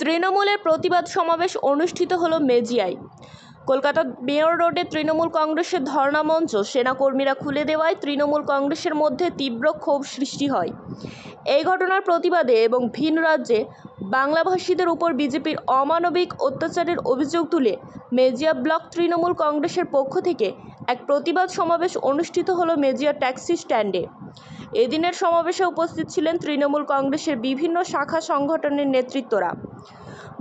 তৃণমূলের প্রতিবাদ সমাবেশ অনুষ্ঠিত হলো মেজিয়ায় কলকাতা মেয়র রোডে তৃণমূল কংগ্রেসের ধর্ণা মঞ্চ, সেনাকর্মীরা খুলে দেওয়ায় তৃণমূল কংগ্রেসের মধ্যে তীব্র ক্ষোভ সৃষ্টি হয়। এই ঘটনার প্রতিবাদে এবং ভিন রাজ্যে বাংলাভাষীদের উপর বিজেপির অমানবিক অত্যাচারের অভিযোগ তুলে মেজিয়া ব্লক তৃণমূল কংগ্রেসের পক্ষ থেকে এক প্রতিবাদ সমাবেশ অনুষ্ঠিত হলো মেজিয়া ট্যাক্সি স্ট্যান্ডে। এদিনের সমাবেশে উপস্থিত ছিলেন তৃণমূল কংগ্রেসের বিভিন্ন শাখা সংগঠনের নেতৃত্বরা।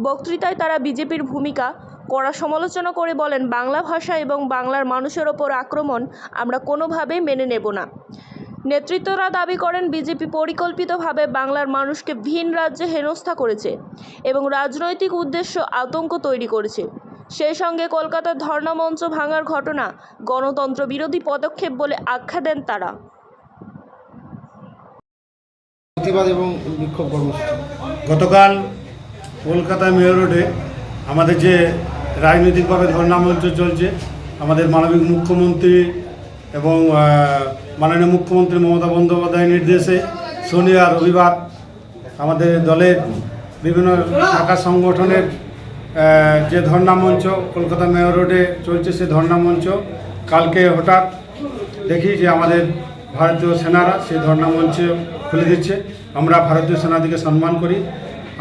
বক্তৃতায় তারা বিজেপির ভূমিকা, কড়া সমালোচনা করে বলেন, বাংলা ভাষা এবং বাংলার মানুষের ওপর আক্রমণ আমরা কোনোভাবেই মেনে নেব না। নেতৃত্বরা দাবি করেন, বিজেপি পরিকল্পিতভাবে বাংলার মানুষকে ভিন রাজ্যে হেনস্থা করেছে এবং রাজনৈতিক উদ্দেশ্য আতঙ্ক তৈরি করেছে। সেই সঙ্গে কলকাতার ধর্ণা মঞ্চ ভাঙার ঘটনা, গণতন্ত্র বিরোধী পদক্ষেপ বলে আখ্যা দেন তারা। এবং গতকাল কলকাতা মেয়র রোডে আমাদের যে রাজনৈতিকভাবে ধর্ণা মঞ্চ চলছে, আমাদের মানবিক মুখ্যমন্ত্রী এবং মাননীয় মুখ্যমন্ত্রী মমতা বন্দ্যোপাধ্যায়ের নির্দেশে শনি আর রবিবার আমাদের দলের বিভিন্ন শাখা সংগঠনের যে ধর্ণা মঞ্চ, কলকাতা মেয়র রোডে চলছে সে ধর্ণা মঞ্চ। কালকে হঠাৎ দেখি যে আমাদের ভারতীয় সেনারা সেই ধর্ণা মঞ্চ খুলে দিচ্ছে। আমরা ভারতীয় সেনাদিকে সম্মান করি।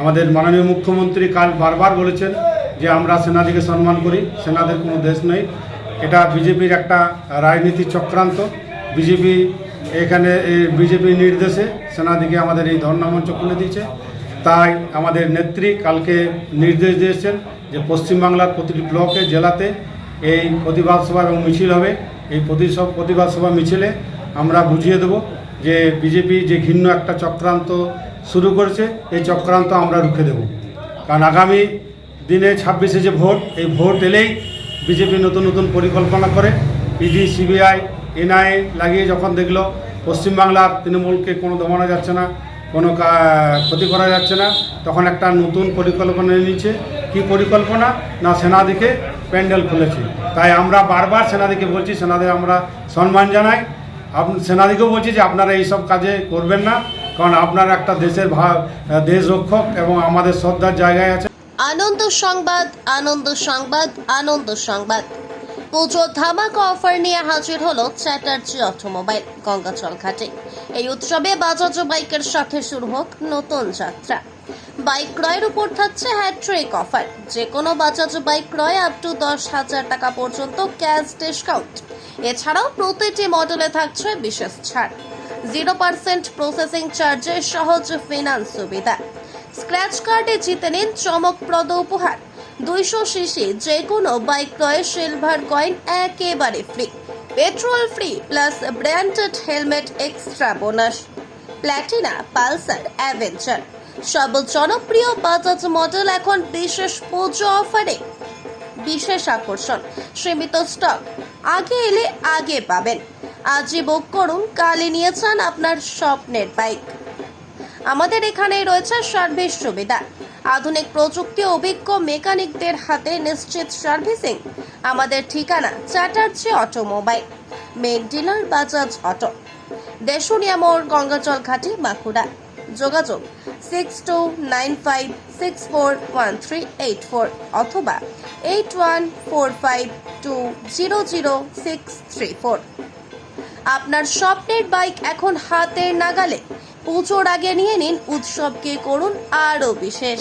আমাদের মাননীয় মুখ্যমন্ত্রী কাল বারবার বলেছেন যে আমরা সেনাদিকে সম্মান করি। সেনাদের কোনো দেশ নেই। এটা বিজেপির একটা রাজনীতি চক্রান্ত। বিজেপি এখানে বিজেপি নির্দেশে সেনাদিকে আমাদের এই ধর্ণা মঞ্চ খুলে দিয়েছে। তাই আমাদের নেত্রী কালকে নির্দেশ দিয়েছেন যে পশ্চিমবাংলার প্রতিটি ব্লকে, জেলাতে এই প্রতিবাদ সভা এবং মিছিল হবে। এই প্রতিসব প্রতিবাদ সভা মিছিলে আমরা বুঝিয়ে দেব যে বিজেপি যে ঘিন্ন একটা চক্রান্ত শুরু করেছে, এই চক্রান্ত আমরা রুখে দেব। কারণ আগামী দিনে ছাব্বিশে যে ভোট, এই ভোট এলেই বিজেপি নতুন নতুন পরিকল্পনা করে। ইডি, সিবিআই এনআইএ লাগিয়ে যখন দেখল পশ্চিমবাংলার তৃণমূলকে কোনো দমানো যাচ্ছে না কোনো ক্ষতি করা যাচ্ছে না। তখন একটা নতুন পরিকল্পনা নিয়েছে। কি পরিকল্পনা? না, সেনাদিকে প্যান্ডেল খুলেছে। তাই আমরা বারবার সেনাদিকে বলছি, সেনাদের আমরা সম্মান জানাই। আপ, সেনাদিকেও বলছি যে আপনারা এইসব কাজে করবেন না, কারণ আপনার একটা দেশের ভা, দেশ রক্ষক এবং আমাদের শ্রদ্ধার জায়গায় আছে আনন্দ সংবাদ আনন্দ সংবাদ আনন্দ সংবাদ। পুজো ধামাকা অফার নিয়ে হাজির হলো চ্যাটার্জি অটোমোবাইল গঙ্গাচল ঘাটে। এই উৎসবে বাজাজ বাইকের সাথে শুরু হোক নতুন যাত্রা। বাইক ক্রয়ের উপর থাকছে হ্যাট্রিক অফার। যে কোনো বাজাজ বাইক ক্রয় আপ টু দশ হাজার টাকা পর্যন্ত ক্যাশ ডিসকাউন্ট। এছাড়াও প্রতিটি মডেলে থাকছে বিশেষ ছাড়। জিরো পার্সেন্ট প্রসেসিং চার্জে সহজ ফিনান্স সুবিধা। স্ক্র্যাচ কার্ডে জিতে নিন চমকপ্রদ উপহার। দুইশো সিসি যে কোনো বাইক ক্রয়ে, সিলভার কয়েন একেবারে free petrol free plus branded helmet extra bonus Platina Pulsar Avenger সব জনপ্রিয় বাজাজ মডেল এখন বিশেষ পুজো অফারে বিশেষ আকর্ষণ, সীমিত স্টক আগে এলে আগে পাবেন। আজই বুক করুন, কালই নিয়ে আপনার স্বপ্নের বাইক আমাদের এখানে রয়েছে সার্ভিস সুবিধা। আধুনিক প্রযুক্তি অভিজ্ঞ মেকানিকদের হাতে নিশ্চিত সার্ভিসিং। আমাদের ঠিকানা Chatterjee automobile main dealer Bajaj auto. Deshunia মোড় গঙ্গাজল ঘাটি, বাঁকুড়া। যোগাযোগ six two nine five six four one three eight four অথবা eight one four five two zero zero six three four আপনার স্বপ্নের বাইক এখন হাতের নাগালে পুজোর আগে নিয়ে নিন উৎসবকে করুন আরও বিশেষ।